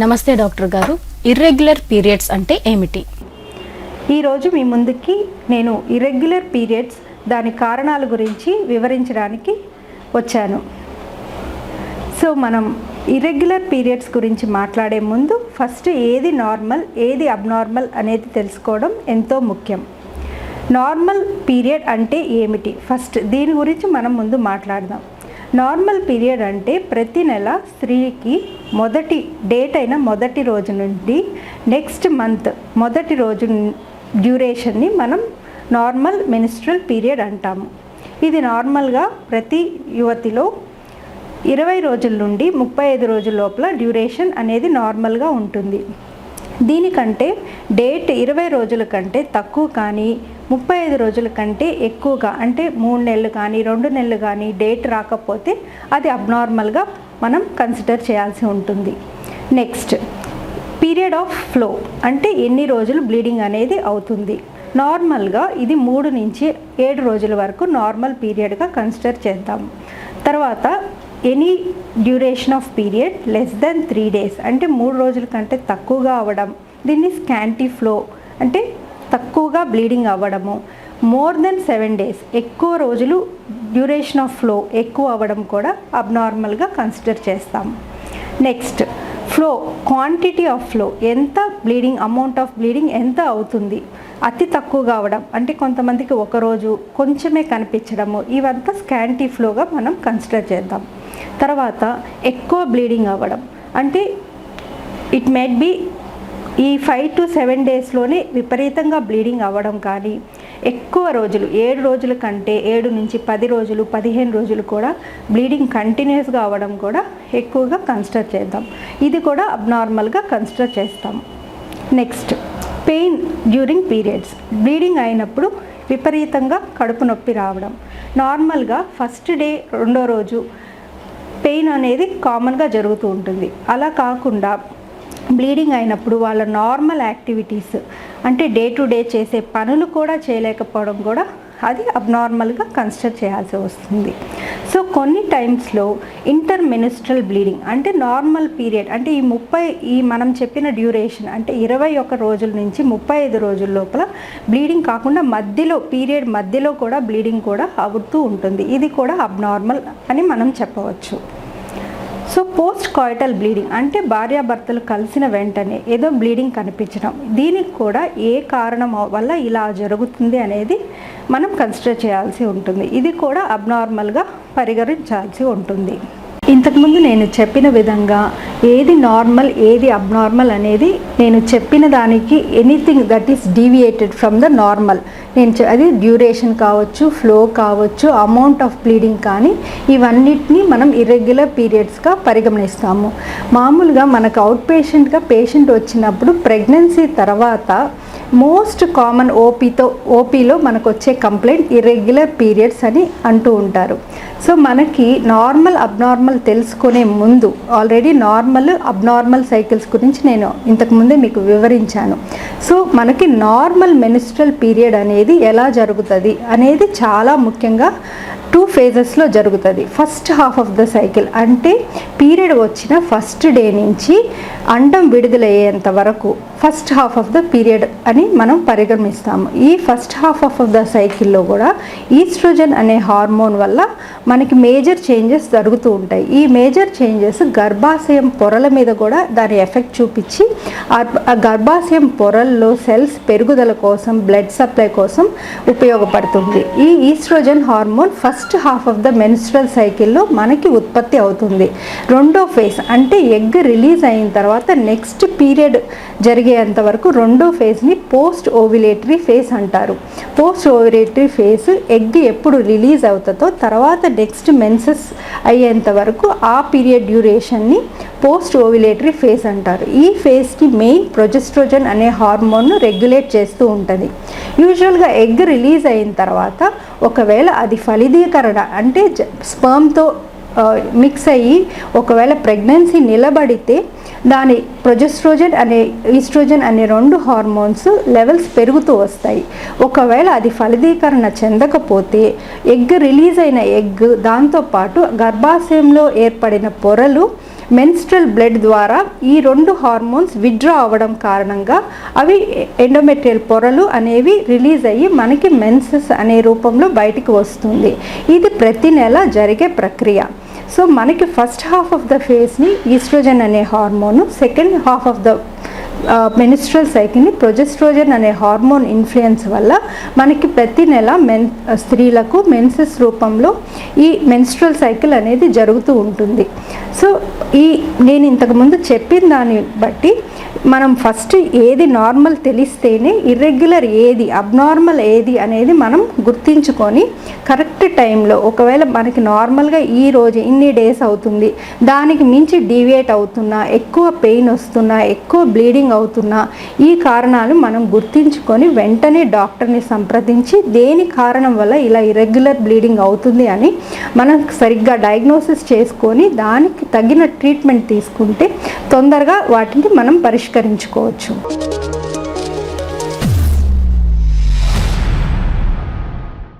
నమస్తే డాక్టర్ గారు. Irregular periods అంటే ఏమిటి? ఈరోజు మీ ముందుకి నేను ఇరెగ్యులర్ పీరియడ్స్ దాని కారణాల గురించి వివరించడానికి వచ్చాను. సో మనం ఇరెగ్యులర్ పీరియడ్స్ గురించి మాట్లాడే ముందు ఫస్ట్ ఏది నార్మల్ ఏది అబ్నార్మల్ అనేది తెలుసుకోవడం ఎంతో ముఖ్యం. నార్మల్ పీరియడ్ అంటే ఏమిటి? ఫస్ట్ దీని గురించి మనం ముందు మాట్లాడదాం. నార్మల్ పీరియడ్ అంటే ప్రతి నెల స్త్రీకి మొదటి డేట్ అయిన మొదటి రోజు నుండి నెక్స్ట్ మంత్ మొదటి రోజు డ్యూరేషన్ని మనం నార్మల్ మెనిస్ట్రల్ పీరియడ్ అంటాము. ఇది నార్మల్గా ప్రతి యువతిలో ఇరవై రోజుల నుండి ముప్పై ఐదు రోజుల లోపల డ్యూరేషన్ అనేది నార్మల్గా ఉంటుంది. దీనికంటే డేట్ ఇరవై రోజుల కంటే తక్కువ కానీ ముప్పై ఐదు రోజుల కంటే ఎక్కువగా అంటే మూడు నెలలు కానీ రెండు నెలలు కానీ డేట్ రాకపోతే అది అబ్నార్మల్గా మనం కన్సిడర్ చేయాల్సి ఉంటుంది. నెక్స్ట్ పీరియడ్ ఆఫ్ ఫ్లో అంటే ఎన్ని రోజులు బ్లీడింగ్ అనేది అవుతుంది. నార్మల్గా ఇది మూడు నుంచి ఏడు రోజుల వరకు నార్మల్ పీరియడ్గా కన్సిడర్ చేద్దాం. తర్వాత any duration of period less than three days అంటే మూడు రోజుల కంటే తక్కువగా అవ్వడం దీన్ని స్కాంటీ ఫ్లో అంటే తక్కువగా బ్లీడింగ్ అవ్వడము మోర్ దెన్ సెవెన్ డేస్ ఎక్కువ రోజులు డ్యూరేషన్ ఆఫ్ ఫ్లో ఎక్కువ అవ్వడం కూడా అబ్నార్మల్గా కన్సిడర్ చేస్తాం. Next flow quantity of flow ఎంత బ్లీడింగ్ అమౌంట్ ఆఫ్ బ్లీడింగ్ ఎంత అవుతుంది? అతి తక్కువగా అవడం అంటే కొంతమందికి ఒక రోజు కొంచెమే కనిపించడము ఇవంతా స్కాంటీ ఫ్లోగా మనం కన్సిడర్ చేద్దాం. తర్వాత ఎక్కువ బ్లీడింగ్ అవ్వడం. అంటే ఇట్ మేట్ బి ఈ ఫైవ్ టు సెవెన్ డేస్లోనే విపరీతంగా బ్లీడింగ్ అవ్వడం కానీ ఎక్కువ రోజులు ఏడు రోజుల కంటే ఏడు నుంచి పది రోజులు పదిహేను రోజులు కూడా బ్లీడింగ్ కంటిన్యూస్గా అవ్వడం కూడా ఎక్కువగా కన్సిడర్ చేద్దాం. ఇది కూడా అబ్నార్మల్గా కన్సిడర్ చేస్తాం. Next pain during periods. Bleeding అయినప్పుడు విపరీతంగా కడుపు నొప్పి రావడం. నార్మల్గా ఫస్ట్ డే రెండో రోజు పెయిన్ అనేది కామన్గా జరుగుతూ ఉంటుంది. అలా కాకుండా బ్లీడింగ్ అయినప్పుడు వాళ్ళ నార్మల్ యాక్టివిటీస్ అంటే డే టు డే చేసే పనులు కూడా చేయలేకపోవడం కూడా అది అబ్నార్మల్గా కన్సిడర్ చేయాల్సి వస్తుంది. సో కొన్ని టైమ్స్లో ఇంటర్ మినిస్ట్రల్ బ్లీడింగ్ అంటే నార్మల్ పీరియడ్ అంటే ఈ ముప్పై ఈ మనం చెప్పిన డ్యూరేషన్ అంటే ఇరవై ఒక రోజుల నుంచి ముప్పై ఐదు రోజుల లోపల బ్లీడింగ్ కాకుండా మధ్యలో పీరియడ్ మధ్యలో కూడా బ్లీడింగ్ కూడా అవుతూ ఉంటుంది. ఇది కూడా అబ్నార్మల్ అని మనం చెప్పవచ్చు. సో పోస్ట్ కాయిటల్ బ్లీడింగ్ అంటే భార్యాభర్తలు కలిసిన వెంటనే ఏదో బ్లీడింగ్ కనిపించడం. దీనికి కూడా ఏ కారణం వల్ల ఇలా జరుగుతుంది అనేది మనం కన్సిడర్ చేయాల్సి ఉంటుంది. ఇది కూడా అబ్నార్మల్గా పరిగణించాల్సి ఉంటుంది. ఇంతకుముందు నేను చెప్పిన విధంగా ఏది నార్మల్ ఏది అబ్నార్మల్ అనేది నేను చెప్పిన దానికి anything that is deviated from the normal నేను అది డ్యూరేషన్ కావచ్చు ఫ్లో కావచ్చు అమౌంట్ ఆఫ్ బ్లీడింగ్ కానీ ఇవన్నిటిని మనం ఇర్రెగ్యులర్ పీరియడ్స్గా పరిగణిస్తాము. మామూలుగా మనకు అవుట్ పేషెంట్గా పేషెంట్ వచ్చినప్పుడు ప్రెగ్నెన్సీ తర్వాత మోస్ట్ కామన్ ఓపీతో ఓపీలో మనకు వచ్చే కంప్లైంట్ ఇర్రెగ్యులర్ పీరియడ్స్ అని అంటూ ఉంటారు. సో మనకి నార్మల్ అబ్నార్మల్ తెలుసుకునే ముందు ఆల్రెడీ నార్మల్ అబ్నార్మల్ సైకిల్స్ గురించి నేను ఇంతకుముందే మీకు వివరించాను. సో మనకి నార్మల్ మెనిస్ట్రల్ పీరియడ్ అనేది ఎలా జరుగుతుంది అనేది చాలా ముఖ్యంగా టూ ఫేజెస్లో జరుగుతుంది. First half of the cycle అంటే పీరియడ్ వచ్చిన ఫస్ట్ డే నుంచి అండం విడుదలయ్యేంత వరకు first half of the period అని మనం పరిగణిస్తాము. ఈ ఫస్ట్ హాఫ్ ఆఫ్ ద సైకిల్లో కూడా ఈస్ట్రోజన్ అనే హార్మోన్ వల్ల మనకి మేజర్ చేంజెస్ జరుగుతూ ఉంటాయి. ఈ మేజర్ చేంజెస్ గర్భాశయం పొరల మీద కూడా దాని ఎఫెక్ట్ చూపించి ఆ ఆ గర్భాశయం పొరల్లో సెల్స్ పెరుగుదల కోసం బ్లడ్ సప్లై కోసం ఉపయోగపడుతుంది. ఈ estrogen hormone first half of the menstrual సైకిల్లో మనకి ఉత్పత్తి అవుతుంది. రెండో ఫేజ్ అంటే ఎగ్ రిలీజ్ అయిన తర్వాత నెక్స్ట్ పీరియడ్ జరిగేంత వరకు రెండో ఫేజ్ని పోస్ట్ ఓవిలేటరీ ఫేజ్ అంటారు. పోస్ట్ ఓవిలేటరీ ఫేజ్ ఎగ్ ఎప్పుడు రిలీజ్ అవుతుందో తర్వాత నెక్స్ట్ మెన్సెస్ అయ్యేంత వరకు ఆ పీరియడ్ డ్యూరేషన్ని పోస్ట్ ఓవిలేటరీ ఫేజ్ అంటారు. ఈ ఫేజ్కి మెయిన్ ప్రొజెస్ట్రోజన్ అనే హార్మోన్ను రెగ్యులేట్ చేస్తూ ఉంటుంది. యూజువల్గా ఎగ్ రిలీజ్ అయిన తర్వాత ఒకవేళ అది ఫలిదీకరణ అంటే స్పర్మ్తో మిక్స్ అయ్యి ఒకవేళ ప్రెగ్నెన్సీ నిలబడితే దాని ప్రొజెస్ట్రోజన్ అనే ఈస్ట్రోజన్ అనే రెండు హార్మోన్స్ లెవెల్స్ పెరుగుతూ వస్తాయి. ఒకవేళ అది ఫలదీకరణ చెందకపోతే ఎగ్ రిలీజ్ అయిన ఎగ్ దాంతోపాటు గర్భాశయంలో ఏర్పడిన పొరలు మెన్స్ట్రల్ బ్లడ్ ద్వారా ఈ రెండు హార్మోన్స్ విత్డ్రా అవ్వడం కారణంగా అవి ఎండోమెట్రియల్ పొరలు అనేవి రిలీజ్ అయ్యి మనకి మెన్సెస్ అనే రూపంలో బయటికి వస్తుంది. ఇది ప్రతి నెల జరిగే ప్రక్రియ. సో మనకి ఫస్ట్ హాఫ్ ఆఫ్ ద ఫేస్ని ఈస్ట్రోజన్ అనే hormone second half of the menstrual సైకిల్ని progesterone అనే హార్మోన్ ఇన్ఫ్లుయెన్స్ వల్ల మనకి ప్రతి నెల మెన్ స్త్రీలకు మెన్సెస్ రూపంలో ఈ మెన్స్ట్రల్ సైకిల్ అనేది జరుగుతూ ఉంటుంది. సో ఈ నేను ఇంతకుముందు చెప్పిన దాన్ని బట్టి మనం ఫస్ట్ ఏది నార్మల్ తెలిస్తేనే ఇర్రెగ్యులర్ ఏది అబ్నార్మల్ ఏది అనేది మనం గుర్తించుకొని కరెక్ట్ టైంలో ఒకవేళ మనకి నార్మల్గా ఈ రోజు ఇన్ని డేస్ అవుతుంది దానికి మించి డీవియేట్ అవుతున్నా ఎక్కువ పెయిన్ వస్తున్నా ఎక్కువ బ్లీడింగ్ అవుతున్నా ఈ కారణాలు మనం గుర్తించుకొని వెంటనే డాక్టర్ని సంప్రదించి దేని కారణం వల్ల ఇలా ఇర్రెగ్యులర్ బ్లీడింగ్ అవుతుంది అని మనం సరిగ్గా డయాగ్నోసిస్ చేసుకొని దానికి తగిన ట్రీట్మెంట్ తీసుకుంటే తొందరగా వాటిని మనం పరిష్కరించుకోవచ్చు